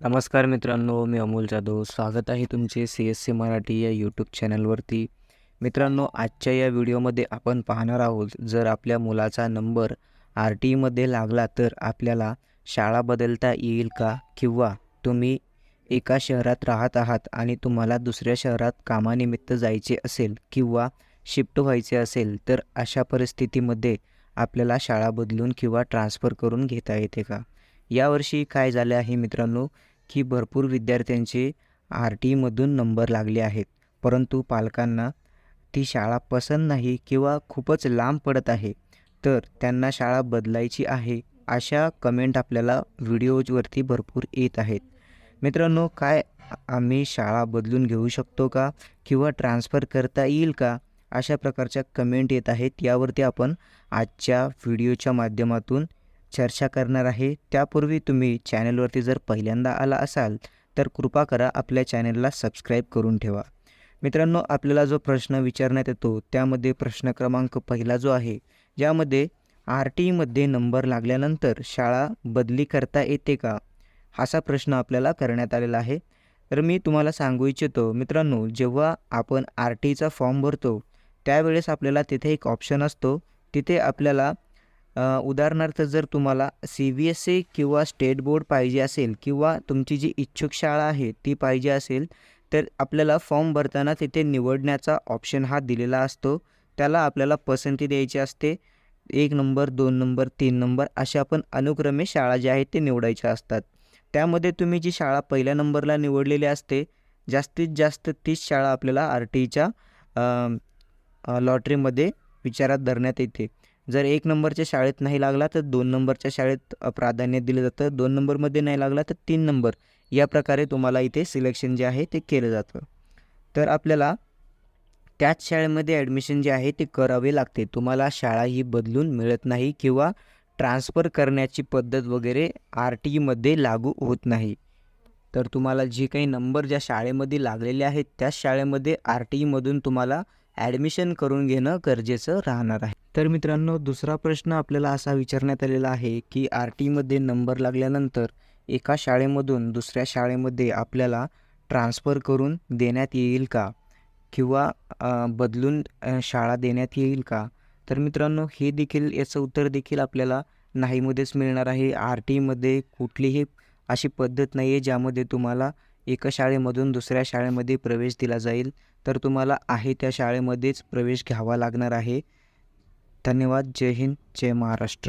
नमस्कार मित्रांनो मी अमोल जाधव. स्वागत आहे तुमचे सी एस सी मराठी या यूट्यूब चॅनलवरती मित्रांनो आजच्या या व्हिडिओमध्ये आपण पाहणार आहोत जर आपल्या मुलाचा नंबर आर टी ईमध्ये लागला तर आपल्याला शाळा बदलता येईल का? किंवा तुम्ही एका शहरात राहत आहात आणि तुम्हाला दुसऱ्या शहरात कामानिमित्त जायचे असेल किंवा शिफ्ट व्हायचे असेल तर अशा परिस्थितीमध्ये आपल्याला शाळा बदलून किंवा ट्रान्सफर करून घेता येते का? यावर्षी काय झाले आहे मित्रांनो की भरपूर विद्यार्थ्यांचे आर टी ईमधून नंबर लागले आहेत परंतु पालकांना ती शाळा पसंत नाही किंवा खूपच लांब पडत आहे तर त्यांना शाळा बदलायची आहे अशा कमेंट आपल्याला व्हिडिओजवरती भरपूर येत आहेत. मित्रांनो काय आम्ही शाळा बदलून घेऊ शकतो का किंवा ट्रान्सफर करता येईल का अशा प्रकारच्या कमेंट येत आहेत यावरती आपण आजच्या व्हिडिओच्या माध्यमातून चर्चा करणार आहे. त्यापूर्वी तुम्ही चॅनलवरती जर पहिल्यांदा आला असाल तर कृपा करा आपल्या चॅनलला सबस्क्राईब करून ठेवा. मित्रांनो आपल्याला जो प्रश्न विचारण्यात येतो त्यामध्ये प्रश्न क्रमांक पहिला जो आहे ज्यामध्ये आर टी ईमध्ये नंबर लागल्यानंतर शाळा बदली करता येते का? असा प्रश्न आपल्याला करण्यात आलेला आहे. तर मी तुम्हाला सांगू इच्छितो मित्रांनो जेव्हा आपण आर टी ईचा फॉर्म भरतो त्यावेळेस आपल्याला तिथे एक ऑप्शन असतो. तिथे आपल्याला उदाहरणार्थ जर तुम्हाला सी बी एस ई किंवा स्टेट बोर्ड पाहिजे असेल किंवा तुमची जी इच्छुक शाळा आहे ती पाहिजे असेल तर आपल्याला फॉर्म भरताना तिथे निवडण्याचा ऑप्शन हा दिलेला असतो. त्याला आपल्याला पसंती द्यायची असते. एक नंबर दोन नंबर तीन नंबर अशा आपण अनुक्रमे शाळा ज्या आहेत ते निवडायच्या असतात. त्यामध्ये तुम्ही जी शाळा पहिल्या नंबरला निवडलेली असते जास्तीत जास्त तीच शाळा आपल्याला आर टीच्या लॉटरीमध्ये विचारात धरण्यात येते. जर एक नंबरच्या शाळेत नाही लागला तर दोन नंबरच्या शाळेत प्राधान्य दिलं जातं. दोन नंबरमध्ये नाही लागला तर तीन नंबर. या प्रकारे तुम्हाला इथे सिलेक्शन जे आहे ते केलं जातं. तर आपल्याला त्याच शाळेमध्ये ॲडमिशन जे आहे ते करावे लागते. तुम्हाला शाळा ही बदलून मिळत नाही किंवा ट्रान्सफर करण्याची पद्धत वगैरे आर टी ईमध्ये लागू होत नाही. तर तुम्हाला जे काही नंबर ज्या शाळेमध्ये लागलेले आहेत त्याच शाळेमध्ये आर टी ईमधून तुम्हाला ॲडमिशन करून घेणं गरजेचं राहणार आहे. तर मित्रांनो दुसरा प्रश्न आपल्याला असा विचारण्यात आलेला आहे की आर टीमध्ये नंबर लागल्यानंतर एका शाळेमधून दुसऱ्या शाळेमध्ये आपल्याला ट्रान्सफर करून देण्यात येईल का? किंवा बदलून शाळा देण्यात येईल का? तर मित्रांनो हे देखील याचं उत्तर देखील आपल्याला नाहीमध्येच मिळणार आहे. आर टीमध्ये कुठलीही अशी पद्धत नाही आहे ज्यामध्ये तुम्हाला एका शाळेमधून दुसऱ्या शाळेमध्ये प्रवेश दिला जाईल. तर तुम्हाला आहे त्या शाळेमध्येच प्रवेश घ्यावा लागणार आहे. धन्यवाद. जय हिंद. जय महाराष्ट्र.